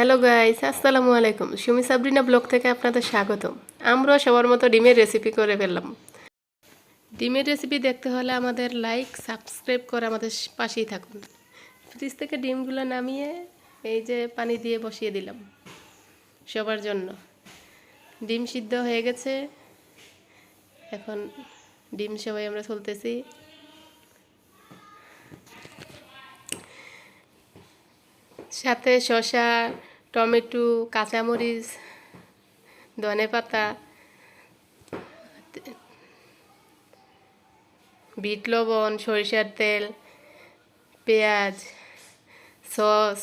Hello guys আসসালামু আলাইকুম Sumi Sabrina blog থেকে আপনাদের স্বাগত আমরা সবার মতো ডিমের রেসিপি করে ফেললাম। ডিমের রেসিপি দেখতে হলে আমাদের লাইক সাবস্ক্রাইব করে আমাদের পাশেই থাকুন। ফ্রিজ থেকে ডিমগুলো নামিয়ে এই যে পানি দিয়ে বসিয়ে দিলাম সবার জন্য। ডিম সিদ্ধ হয়ে গেছে। এখন ডিম সবাই আমরা চলতেছি সাথে শসা টমেটো কাঁচামরিচ ধনে পাতা বিট লবণ সরিষার তেল পেঁয়াজ সস।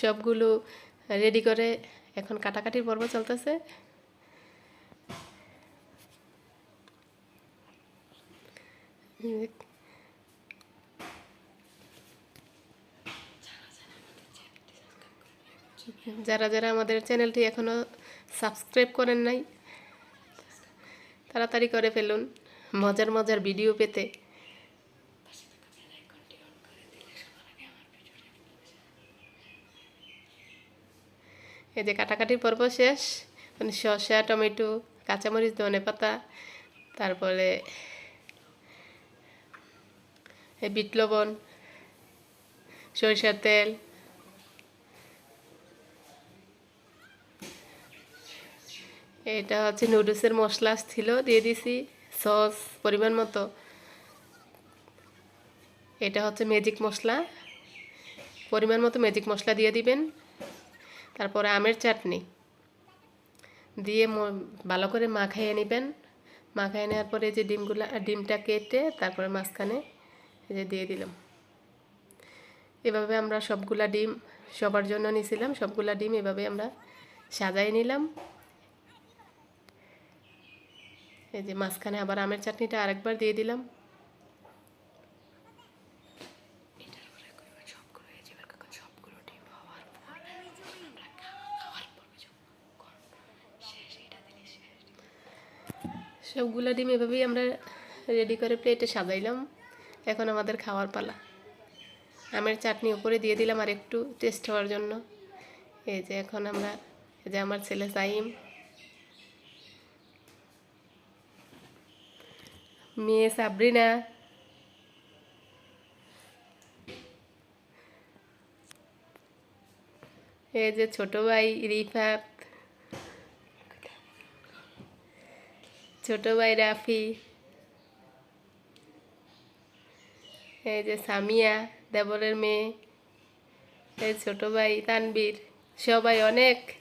সবগুলো রেডি করে এখন কাটাকাটির পর্ব চলতেছে। যারা যারা আমাদের চ্যানেলটি এখনও সাবস্ক্রাইব করেন নাই, তাড়াতাড়ি করে ফেলুন। মজার মজার ভিডিও পেতে এই যে কাটাকাটির পর্ব শেষ মানে শসা টমেটো, কাঁচামরিচ, ধনে পাতা, তারপরে বিট লবণ, সরিষার তেল, এটা হচ্ছে নুডলসের মশলা ছিল, দিয়ে দিছি সস পরিমাণ মতো। এটা হচ্ছে ম্যাজিক মশলা। পরিমাণ মতো ম্যাজিক মশলা দিয়ে দিবেন। তারপরে আমের চাটনি। দিয়ে ভালো করে মাখাইয়ে নেবেন। মাখাইয়ে নেওয়ার পরে যে ডিমগুলো, ডিমটা কেটে তারপরে মাঝখানে যে দিয়ে দিলাম। এভাবে আমরা সবগুলা ডিম সবার জন্য নিয়েছিলাম সবগুলা ডিম এভাবে আমরা সাজাই নিলাম। এই যে মাঝখানে আবার আমের চাটনিটা আরেকবার দিয়ে দিলাম। সবগুলো ডিম এভাবেই আমরা রেডি করে প্লেটে সাজাইলাম। এখন আমাদের খাওয়ার পালা। আমের চাটনি উপরে দিয়ে দিলাম আর একটু টেস্ট হওয়ার জন্য। এই যে এখন আমরা, এই যে আমার ছেলে সাইম। মেয়ে সাবরিনা। এই যে ছোট ভাই রিফাত ছোট ভাই রাফি এই যে সামিয়া দেবরের মেয়ে এই ছোট ভাই তানবীর সবাই অনেক।